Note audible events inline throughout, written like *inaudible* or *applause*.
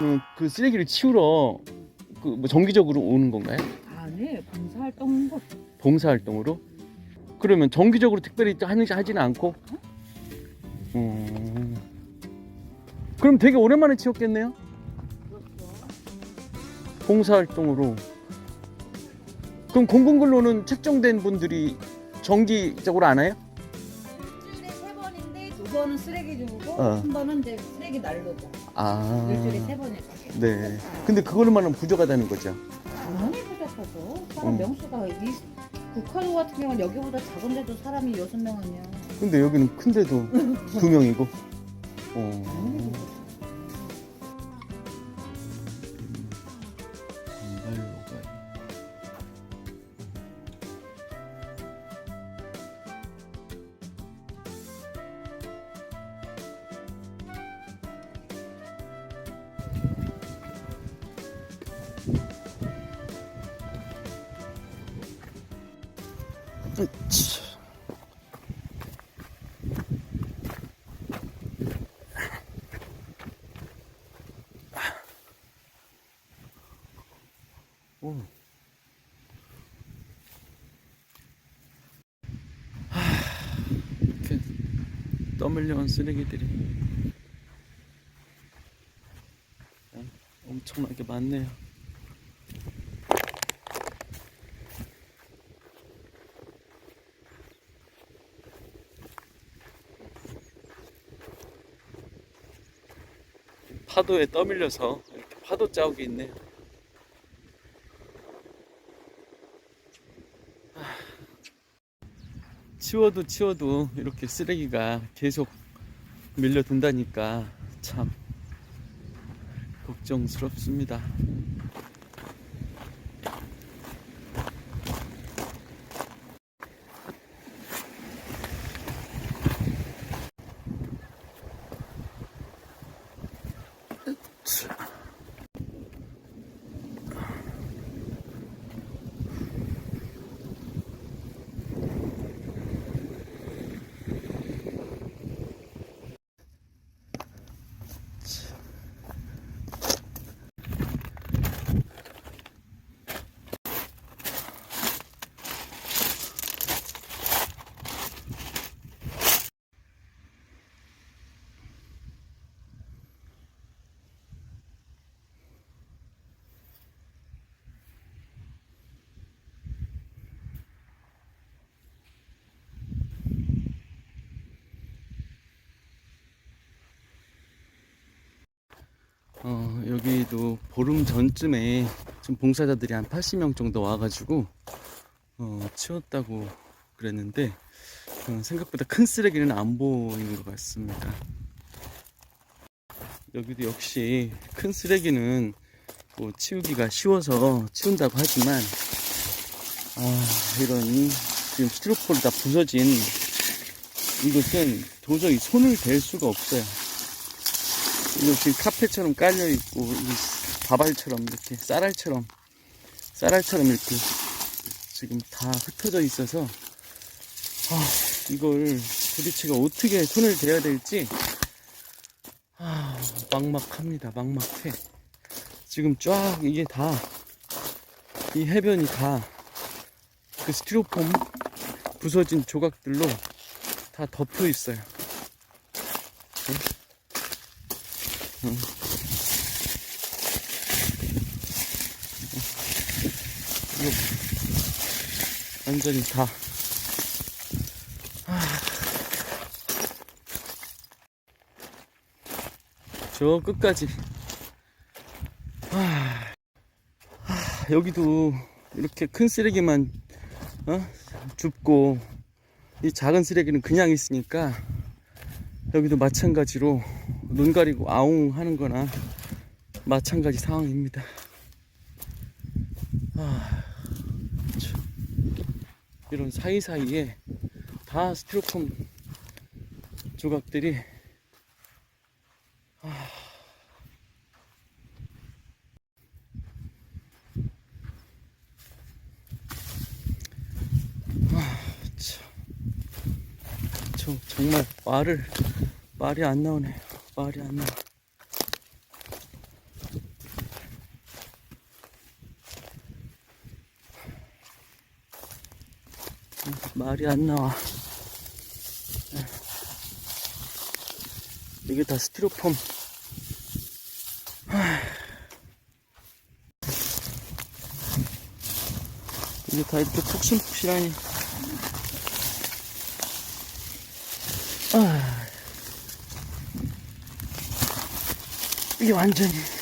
음, 그 쓰레기를 치우러 그 뭐 정기적으로 오는 건가요? 아니 봉사활동 거 봉사활동으로? 그러면 정기적으로 특별히 하는지 하지는 않고? 음. 그럼 되게 오랜만에 치웠겠네요? 봉사활동으로. 그럼 공공근로는 책정된 분들이 정기적으로 안 와요? 일주일에 세 번인데 두 번은 쓰레기 주고 어. 한 번은 이제 쓰레기 난로죠. 아. 일주일에 세 번에. 네. 근데 그거로만은 부족하다는 거죠. 당연히 부족하죠. 사람 음. 명수가 이 북한도 같은 경우는 여기보다 작은데도 사람이 여섯 명 아니야. 근데 여기는 큰데도 *laughs* 두 명이고. 어. 부족해. 단 으치. 오. 떠밀려온 쓰레기들이 엄청나게 많네요. 파도에 떠밀려서 이렇게 파도 자국이 있네요. 치워도 치워도 이렇게 쓰레기가 계속 밀려든다니까 참 걱정스럽습니다. 어, 여기도 보름 전쯤에 좀 봉사자들이 한 80명 정도 와가지고 어, 치웠다고 그랬는데 어, 생각보다 큰 쓰레기는 안 보이는 것 같습니다. 여기도 역시 큰 쓰레기는 뭐 치우기가 쉬워서 치운다고 하지만 아, 이런 지금 스티로폴이 다 부서진 이것은 도저히 손을 댈 수가 없어요. 이거 지금 카페처럼 깔려 있고 이 바발처럼 이렇게 쌀알처럼 쌀알처럼 이렇게 지금 다 흩어져 있어서 아 이걸 도대체가 어떻게 손을 대야 될지 아 막막합니다 막막해 지금 쫙 이게 다 이 해변이 다 그 스티로폼 부서진 조각들로 다 덮여 있어요. 이거 완전히 다. 아. 저 끝까지. 아. 아, 여기도 이렇게 큰 쓰레기만 어? 줍고 이 작은 쓰레기는 그냥 있으니까 여기도 마찬가지로 눈 가리고 아웅 하는 거나 마찬가지 상황입니다. 아, 이런 사이사이에 다 스티로폼 조각들이 아, 아, 참. 저, 정말 말을 말이 안 나오네요. 말이 안 나와. 말이 안 나와. 이게 다 스티로폼. 이게 다 이렇게 푹신푹신하니. 완전히.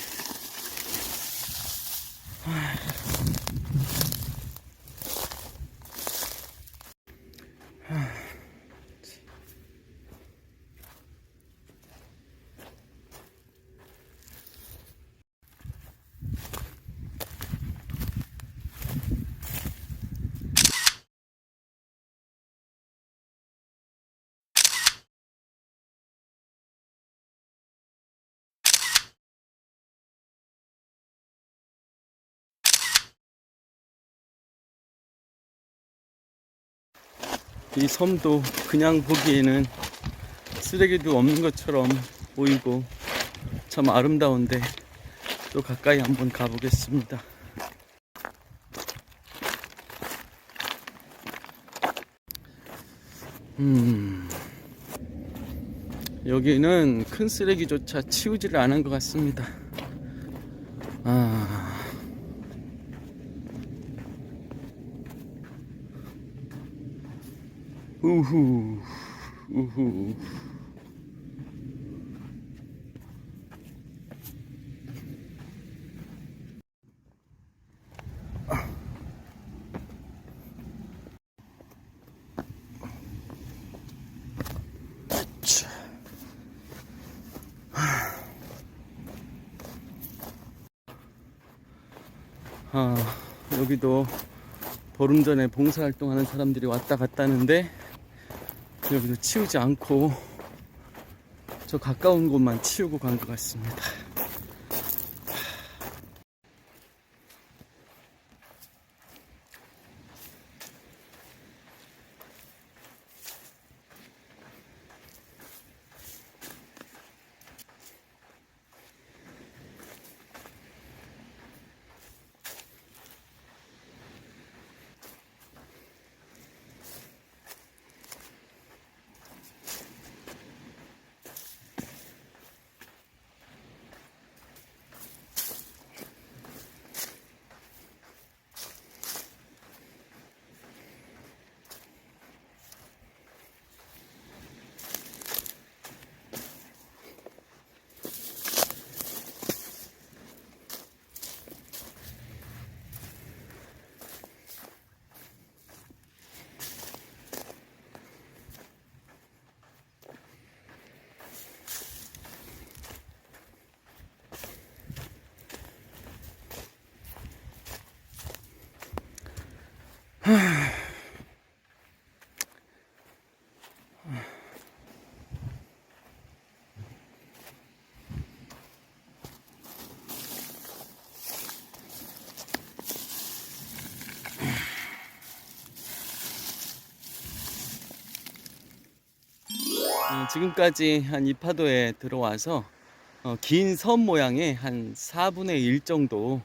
이 섬도 그냥 보기에는 쓰레기도 없는 것처럼 보이고 참 아름다운데 또 가까이 한번 가보겠습니다. 음, 여기는 큰 쓰레기조차 치우지를 않은 것 같습니다. 우후, 우후. 자. 아, 여기도 보름 전에 봉사활동하는 사람들이 왔다 갔다는데 여기도 치우지 않고 저 가까운 곳만 치우고 간 것 같습니다. 지금까지 한 이 파도에 들어와서 어, 긴섬 모양의 한 4분의 1 정도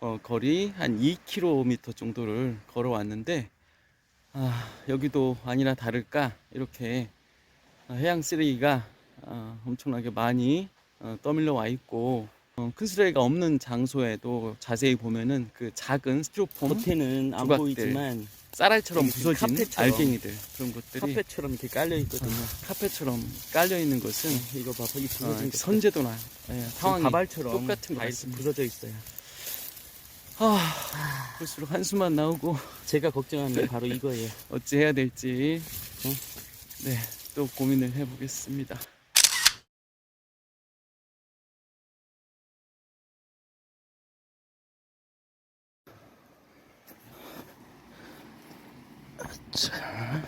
어, 거리 한 2km 정도를 걸어왔는데 아, 여기도 아니나 다를까 이렇게 어, 해양 쓰레기가 어, 엄청나게 많이 어, 떠밀려 와 있고 어, 큰 쓰레기가 없는 장소에도 자세히 보면은 그 작은 스티로폼 겉에는 안 조각들. 보이지만 쌀알처럼 이렇게 부서진 카페처럼. 알갱이들 그런 것들이 카페처럼 이렇게 깔려 있거든요. 어, 카페처럼 깔려 있는 것은 이거 봐봐, 이 어, 부서진 거. 선제도나 예, 상황이 가발처럼 똑같은 것 다 이렇게 같습니다. 부서져 있어요. 아, 볼수록 한숨만 나오고 제가 걱정하는 게 바로 이거예요. 어찌 해야 될지 응? 네, 또 고민을 해보겠습니다. 자.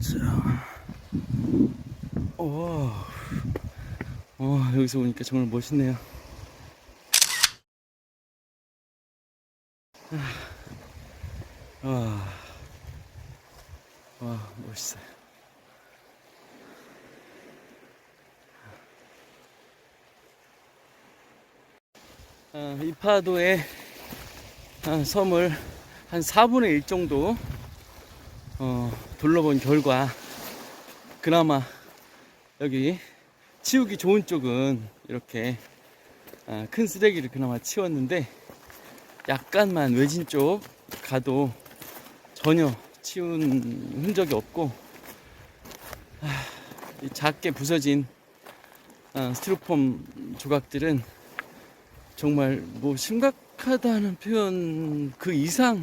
자, 오, 어, 여기서 보니까 정말 멋있네요. 아, 와, 와, 멋있어요. 아, 이 파도에 아, 섬을 한 4분의 1 정도 어, 둘러본 결과 그나마 여기 치우기 좋은 쪽은 이렇게 아, 큰 쓰레기를 그나마 치웠는데 약간만 외진 쪽 가도 전혀 치운 흔적이 없고 아, 이 작게 부서진 아, 스티로폼 조각들은 정말 뭐 심각하다는 표현 그 이상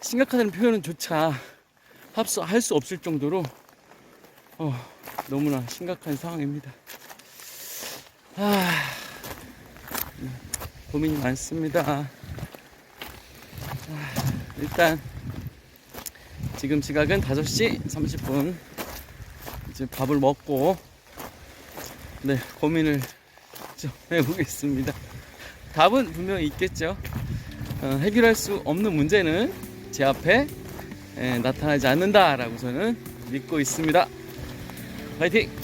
심각하다는 표현은 조차 합수 할 수 없을 정도로 어, 너무나 심각한 상황입니다. 아, 음, 고민이 많습니다. 아, 일단 지금 시각은 5시 30분 이제 밥을 먹고 네 고민을 좀 *laughs* 해보겠습니다. 답은 분명히 있겠죠. 어, 해결할 수 없는 문제는 제 앞에 에, 나타나지 않는다라고 저는 믿고 있습니다. 화이팅!